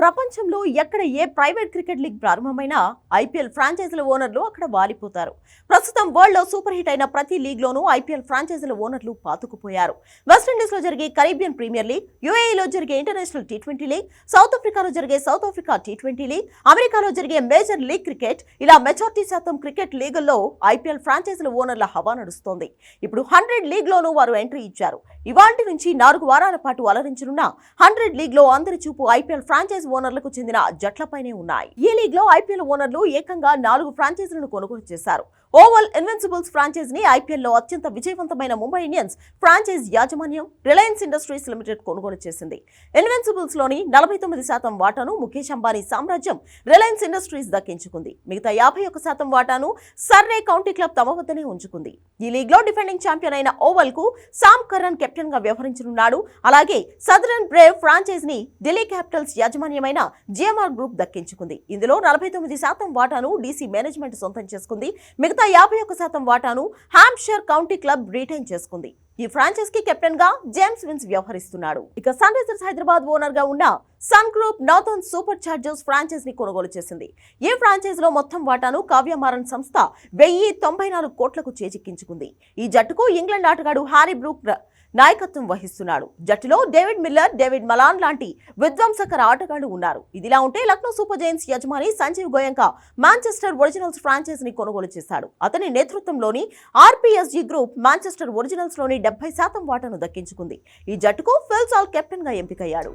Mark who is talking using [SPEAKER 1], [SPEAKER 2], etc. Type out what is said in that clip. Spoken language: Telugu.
[SPEAKER 1] ప్రపంచంలో ఎక్కడ ఏ ప్రైవేట్ క్రికెట్ లీగ్ ప్రారంభమైనా ఐపీఎల్ ఫ్రాంచైజీల ఓనర్లు అక్కడ వాలిపోతారు. ప్రస్తుతం వరల్డ్లో సూపర్ హిట్ అయిన ప్రతి లీగ్లోనూ ఐపీఎల్ ఫ్రాంచైజీల ఓనర్లు పాతుకుపోయారు. వెస్టిండీస్లో జరిగే కరీబియన్ ప్రీమియర్ లీగ్ యూఏఈలో జరిగే international T twenty league south ఆఫ్రికాలో జరిగే south Africa T twenty league అమెరికాలో జరిగే మేజర్ లీగ్ క్రికెట్ ఇలా మెజార్టీ శాతం క్రికెట్ లీగుల్లో ఐపీఎల్ ఫ్రాంచైజీల ఓనర్ల హవా నడుస్తోంది. ఇప్పుడు హండ్రెడ్ లీగ్ లోనూ వారు ఎంట్రీ ఇచ్చారు. ఇవాంటి నుంచి నాలుగు వారాల పాటు అలరించనున్న హండ్రెడ్ లీగ్లో అందరి చూపు ఐపీఎల్ ఫ్రాంచైజ్ ఓనర్లకు చెందిన జట్లపైనే ఉన్నాయి. ఈ లీగ్లో ఐపీఎల్ ఓనర్లు ఏకంగా నాలుగు ఫ్రాంచైజీలను కొనుగోలు చేశారు. ఓవల్ ఇన్వెన్సిబుల్స్ ఫ్రాంచైజ్ని ఐపీఎల్లో అత్యంత విజయవంతమైన ముంబై ఇండియన్స్ ఫ్రాంచైజ్ యాజమాన్యం రిలయన్స్ ఇండస్ట్రీస్ లిమిటెడ్ కొనుగోలు చేసింది. ఇన్వెన్సిబుల్స్లోని నలభై తొమ్మిది శాతం వాటాను ముఖేష్ అంబానీ సామ్రాజ్యం రిలయన్స్ ఇండస్ట్రీస్ దక్కించుకుంది. మిగతా యాభై ఒక్క శాతం వాటాను సర్రే కౌంటీ క్లబ్ తమ వద్దనే ఉంచుకుంది. ఈ లీగ్లో డిఫెండింగ్ ఛాంపియన్ అయిన ఓవల్కు సామ్ కర్రన్ కెప్టెన్గా వ్యవహరించనున్నాడు. అలాగే సదరన్ బ్రేవ్ ఫ్రాంచైజ్ని ఢిల్లీ క్యాపిటల్స్ యాజమాన్యమైన జిఎంఆర్ గ్రూప్ దక్కించుకుంది. ఇందులో నలభై తొమ్మిది శాతం వాటాను డీసీ మేనేజ్మెంట్ సొంతం చేసుకుంది. మిగతా యాభై ఒక్క శాతం వాటాను హ్యాంప్షైర్ కౌంటీ క్లబ్ రిటైన్ చేసుకుంది. ఈ ఫ్రాంచైజ్కి కెప్టెన్గా జేమ్స్ విన్స్ వ్యవహరిస్తున్నాడు. ఇక సన్ రైజర్స్ హైదరాబాద్ ఓనర్గా ఉన్న Sun Group Northern Superchargers ఫ్రాంచైజ్ని కొనుగోలు చేసింది. ఈ ఫ్రాంచైజ్లో మొత్తం వాటాను కావ్యమారన్ సంస్థ వెయ్యి తొంభై నాలుగు కోట్లకు చేజిక్కించుకుంది. ఈ జట్టుకు ఇంగ్లాండ్ ఆటగాడు హ్యారీ బ్రూక్ నాయకత్వం వహిస్తున్నాడు. జట్టులో డేవిడ్ మిల్లర్ డేవిడ్ మలాన్ లాంటి విధ్వంసకర ఆటగాళ్ళు ఉన్నారు. ఇదిలా ఉంటే లక్నో సూపర్ జైన్స్ యజమాని సంజీవ్ గోయంక మాంచెస్టర్ ఒరిజినల్స్ ఫ్రాంచైజ్ని కొనుగోలు చేశాడు. అతని నేతృత్వంలోని ఆర్పీఎస్జీ గ్రూప్ మాంచెస్టర్ ఒరిజినల్స్లోని డెబ్బై శాతం వాటాను దక్కించుకుంది. ఈ జట్టుకు ఫిల్సాల్ కెప్టెన్గా ఎంపికయ్యాడు.